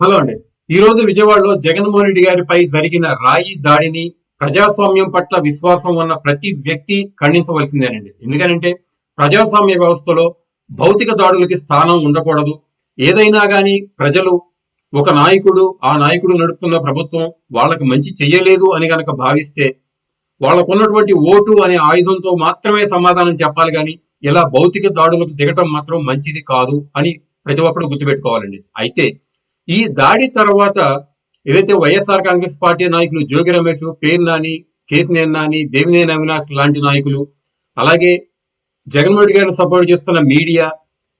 Hello అండి. ఈ రోజు విజయవాడలో జగన్మోహన్ రెడ్డి గారిపై జరిగిన రాయి దాడిని ప్రజాస్వామ్యం పట్ల విశ్వాసం ఉన్న ప్రతి వ్యక్తి ఖండించవలసిందేనండి. ఎందుకనంటే ప్రజాస్వామ్య వ్యవస్థలో భౌతిక దాడులకి స్థానం ఉండకూడదు. ఏదైనా కానీ ప్రజలు ఒక నాయకుడు ఆ నాయకుడు నడుపుతున్న ప్రభుత్వం వాళ్ళకి మంచి చెయ్యలేదు అని గనక భావిస్తే వాళ్ళకున్నటువంటి ఓటు అనే ఆయుధంతో మాత్రమే సమాధానం చెప్పాలి కానీ ఇలా భౌతిక దాడులకు దిగటం మాత్రం మంచిది కాదు అని ప్రతి ఒక్కరు గుర్తుపెట్టుకోవాలండి. అయితే ఈ దాడి తర్వాత ఏదైతే వైఎస్ఆర్ కాంగ్రెస్ పార్టీ నాయకులు జోగి రమేష్ పేరు నాని కేసినేని నాని దేవినేని అవినాష్ లాంటి నాయకులు అలాగే జగన్మోహన్ రెడ్డి గారిని సపోర్ట్ చేస్తున్న మీడియా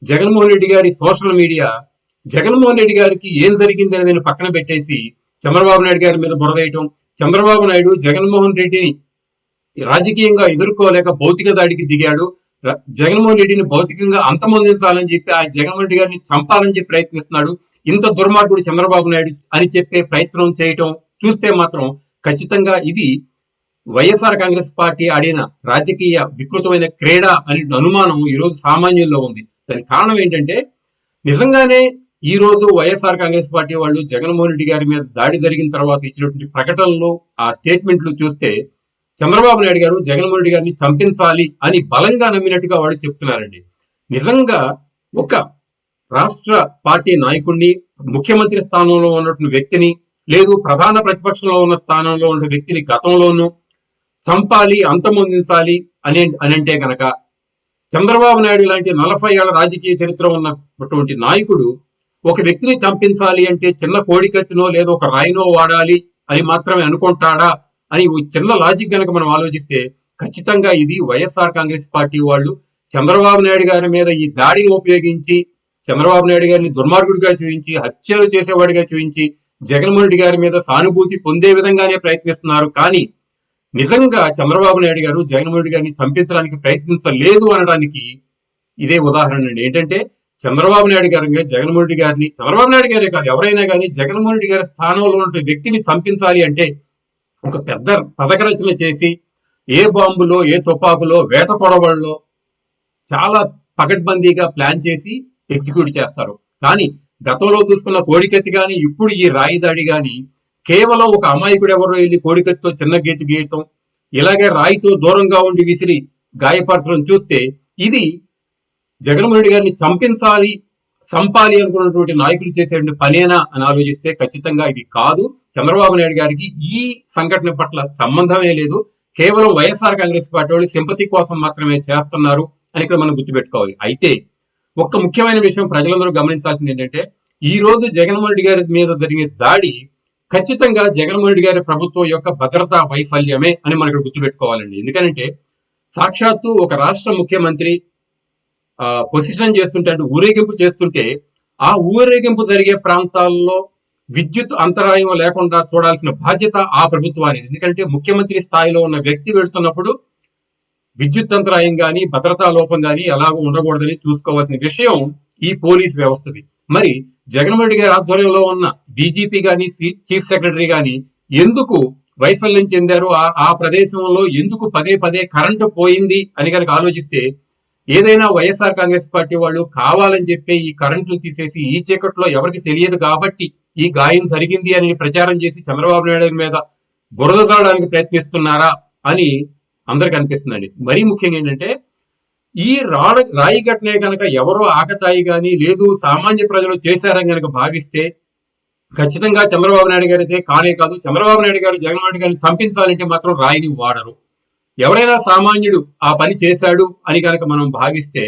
జగన్మోహన్ రెడ్డి గారి సోషల్ మీడియా జగన్మోహన్ రెడ్డి గారికి ఏం జరిగింది అనేది పక్కన పెట్టేసి చంద్రబాబు నాయుడు గారి మీద బురదేయటం చంద్రబాబు నాయుడు జగన్మోహన్ రెడ్డిని రాజకీయంగా ఎదుర్కోలేక భౌతిక దాడికి దిగాడు జగన్మోహన్ రెడ్డిని భౌతికంగా అంతమొందించాలని చెప్పి ఆ జగన్మోహన్ రెడ్డి గారిని చంపాలని చెప్పి ప్రయత్నిస్తున్నాడు. ఇంత దుర్మార్గుడు చంద్రబాబు నాయుడు అని చెప్పే ప్రయత్నం చేయటం చూస్తే మాత్రం ఖచ్చితంగా ఇది వైఎస్ఆర్ కాంగ్రెస్ పార్టీ ఆడిన రాజకీయ వికృతమైన క్రీడ అనే అనుమానం ఈ రోజు సామాన్యుల్లో ఉంది. దానికి కారణం ఏంటంటే నిజంగానే ఈ రోజు వైఎస్ఆర్ కాంగ్రెస్ పార్టీ వాళ్ళు జగన్మోహన్ రెడ్డి గారి మీద దాడి జరిగిన తర్వాత ఇచ్చినటువంటి ప్రకటనలు ఆ స్టేట్మెంట్లు చూస్తే చంద్రబాబు నాయుడు గారు జగన్మోహన్ రెడ్డి గారిని చంపించాలి అని బలంగా నమ్మినట్టుగా వాడు చెప్తున్నారండి. నిజంగా ఒక రాష్ట్ర పార్టీ నాయకుడిని ముఖ్యమంత్రి స్థానంలో ఉన్నటువంటి వ్యక్తిని లేదు ప్రధాన ప్రతిపక్షంలో ఉన్న స్థానంలో ఉన్న వ్యక్తిని గతంలోనూ చంపాలి అంతమొందించాలి అని అని అంటే గనక చంద్రబాబు నాయుడు లాంటి నలభై ఏళ్ళ రాజకీయ చరిత్ర ఉన్నటువంటి నాయకుడు ఒక వ్యక్తిని చంపించాలి అంటే చిన్న కోడికత్తినో లేదా ఒక రాయినో వాడాలి అని మాత్రమే అనుకుంటాడా? అని చిన్న లాజిక్ గనక మనం ఆలోచిస్తే ఖచ్చితంగా ఇది వైఎస్ఆర్ కాంగ్రెస్ పార్టీ వాళ్ళు చంద్రబాబు నాయుడు గారి మీద ఈ దాడిని ఉపయోగించి చంద్రబాబు నాయుడు గారిని దుర్మార్గుడిగా చూపించి హత్యలు చేసేవాడిగా చూపించి జగన్మోహన్ రెడ్డి గారి మీద సానుభూతి పొందే విధంగానే ప్రయత్నిస్తున్నారు. కానీ నిజంగా చంద్రబాబు నాయుడు గారు జగన్మోహన్ రెడ్డి గారిని చంపించడానికి ప్రయత్నించలేదు అనడానికి ఇదే ఉదాహరణ అండి. ఏంటంటే చంద్రబాబు నాయుడు గారి జగన్మోహన్ రెడ్డి గారిని చంద్రబాబు నాయుడు గారే కాదు ఎవరైనా కానీ జగన్మోహన్ రెడ్డి గారి స్థానంలో ఉన్న వ్యక్తిని చంపించాలి అంటే ఒక పెద్ద పథక రచన చేసి ఏ బాంబులో ఏ తుపాకులో వేట కొడవల్లో చాలా పకడ్బందీగా ప్లాన్ చేసి ఎగ్జిక్యూట్ చేస్తారు. కానీ గతంలో చూసుకున్న కోడికత్తి కానీ ఇప్పుడు ఈ రాయి దాడి కానీ కేవలం ఒక అమాయకుడు ఎవరో వెళ్ళి కోడికత్తితో చిన్న గీత గీయటం ఇలాగే రాయితో దూరంగా ఉండి విసిరి గాయపరచడం చూస్తే ఇది జగన్మోహన్ రెడ్డి గారిని చంపించాలి సంపాలి అనుకున్నటువంటి నాయకులు చేసేటువంటి పనేనా అని ఆలోచిస్తే ఖచ్చితంగా ఇది కాదు. చంద్రబాబు నాయుడు గారికి ఈ సంఘటన పట్ల సంబంధమే లేదు. కేవలం వైఎస్ఆర్ కాంగ్రెస్ పార్టీ వాళ్ళు సింపతి కోసం మాత్రమే చేస్తున్నారు అని ఇక్కడ మనం గుర్తుపెట్టుకోవాలి. అయితే ఒక్క ముఖ్యమైన విషయం ప్రజలందరూ గమనించాల్సింది ఏంటంటే ఈ రోజు జగన్మోహన్ రెడ్డి గారి మీద జరిగే దాడి ఖచ్చితంగా జగన్మోహన్ రెడ్డి గారి ప్రభుత్వం యొక్క భద్రతా వైఫల్యమే అని మనం ఇక్కడ గుర్తుపెట్టుకోవాలండి. ఎందుకంటే సాక్షాత్తు ఒక రాష్ట్ర ముఖ్యమంత్రి ఆ, పొజిషన్ చేస్తుంటే అంటే ఊరేగింపు చేస్తుంటే ఆ ఊరేగింపు జరిగే ప్రాంతాల్లో విద్యుత్ అంతరాయం లేకుండా చూడాల్సిన బాధ్యత ఆ ప్రభుత్వానికి ఎందుకంటే ముఖ్యమంత్రి స్థాయిలో ఉన్న వ్యక్తి వెళ్తున్నప్పుడు విద్యుత్ అంతరాయం కానీ భద్రతా లోపం కానీ ఎలాగో ఉండకూడదని చూసుకోవాల్సిన విషయం ఈ పోలీస్ వ్యవస్థది. మరి జగన్మోహన్ రెడ్డి గారి ఆధ్వర్యంలో ఉన్న డీజీపీ గాని చీఫ్ సెక్రటరీ కానీ ఎందుకు వైఫల్యం చెందారు? ఆ ఆ ప్రదేశంలో ఎందుకు పదే పదే కరెంటు పోయింది అని కనుక ఆలోచిస్తే ఏదైనా వైఎస్ఆర్ కాంగ్రెస్ పార్టీ వాళ్ళు కావాలని చెప్పి ఈ కరెంట్లు తీసేసి ఈ చీకట్లో ఎవరికి తెలియదు కాబట్టి ఈ గాయం జరిగింది అని ప్రచారం చేసి చంద్రబాబు నాయుడు మీద బురద చల్లడానికి ప్రయత్నిస్తున్నారా అని అందరికి అనిపిస్తుందండి. మరీ ముఖ్యంగా ఏంటంటే ఈ రాడ రాయి ఘటనే గనక ఎవరో ఆకతాయి కానీ లేదు సామాన్య ప్రజలు చేశారని కనుక భావిస్తే ఖచ్చితంగా చంద్రబాబు నాయుడు గారు అయితే కానే కాదు చంద్రబాబు నాయుడు గారు జగన్మోహన్ గారిని చంపించాలంటే మాత్రం రాయిని వాడరు. ఎవరైనా సామాన్యుడు ఆ పని చేశాడు అని కనుక మనం భావిస్తే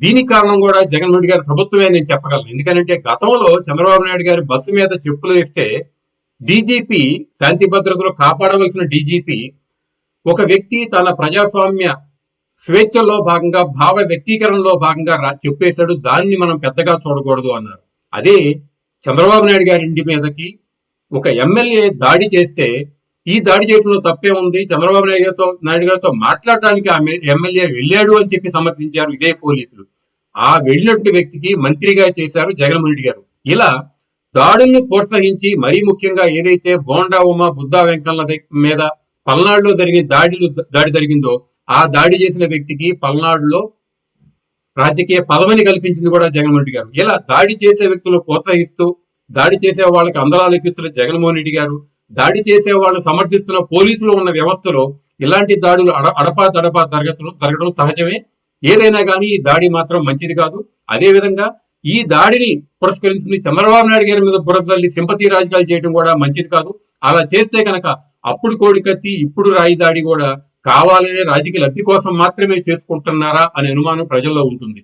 దీనికి కారణం కూడా జగన్మోహన్ గారి ప్రభుత్వమే నేను చెప్పగలను. ఎందుకంటే గతంలో చంద్రబాబు నాయుడు గారి బస్సు మీద చెప్పులు వేస్తే డీజీపీ శాంతి భద్రతలో కాపాడవలసిన డీజీపీ ఒక వ్యక్తి తన ప్రజాస్వామ్య స్వేచ్ఛలో భాగంగా భావ వ్యక్తీకరణలో భాగంగా చెప్పేశాడు. దాన్ని మనం పెద్దగా చూడకూడదు అన్నారు. అదే చంద్రబాబు నాయుడు గారి ఇంటి మీదకి ఒక ఎమ్మెల్యే దాడి చేస్తే ఈ దాడి చేయడంలో తప్పే ఉంది. చంద్రబాబు నాయుడు గారితో నాయుడు గారితో మాట్లాడడానికి ఆమె ఎమ్మెల్యే వెళ్ళాడు అని చెప్పి సమర్థించారు ఇదే పోలీసులు. ఆ వెళ్ళినట్టు వ్యక్తికి మంత్రిగా చేశారు జగన్మోహన్ రెడ్డి గారు. ఇలా దాడులను ప్రోత్సహించి మరీ ముఖ్యంగా ఏదైతే బోండా ఉమా బుద్ధా వెంకన్న మీద పల్నాడులో జరిగిన దాడిలు దాడి జరిగిందో ఆ దాడి చేసిన వ్యక్తికి పల్నాడులో రాజకీయ పదవిని కల్పించింది కూడా జగన్మోహన్ రెడ్డి గారు. ఇలా దాడి చేసే వ్యక్తులను ప్రోత్సహిస్తూ దాడి చేసే వాళ్ళకి అందరాలు ఎక్కిస్తున్న జగన్మోహన్ రెడ్డి గారు దాడి చేసే వాళ్ళు సమర్థిస్తున్న పోలీసులు ఉన్న వ్యవస్థలో ఇలాంటి దాడులు అడ అడపా దడపా జరగడం జరగడం సహజమే. ఏదైనా కానీ ఈ దాడి మాత్రం మంచిది కాదు. అదే విధంగా ఈ దాడిని పురస్కరించుకుని చంద్రబాబు నాయుడు గారి మీద బురదల్లి సింపతి రాజకీయాలు చేయడం కూడా మంచిది కాదు. అలా చేస్తే కనుక అప్పుడు కోడికత్తి ఇప్పుడు రాయి దాడి కూడా కావాలనే రాజకీయ లబ్ధి కోసం మాత్రమే చేసుకుంటున్నారా అనే అనుమానం ప్రజల్లో ఉంటుంది.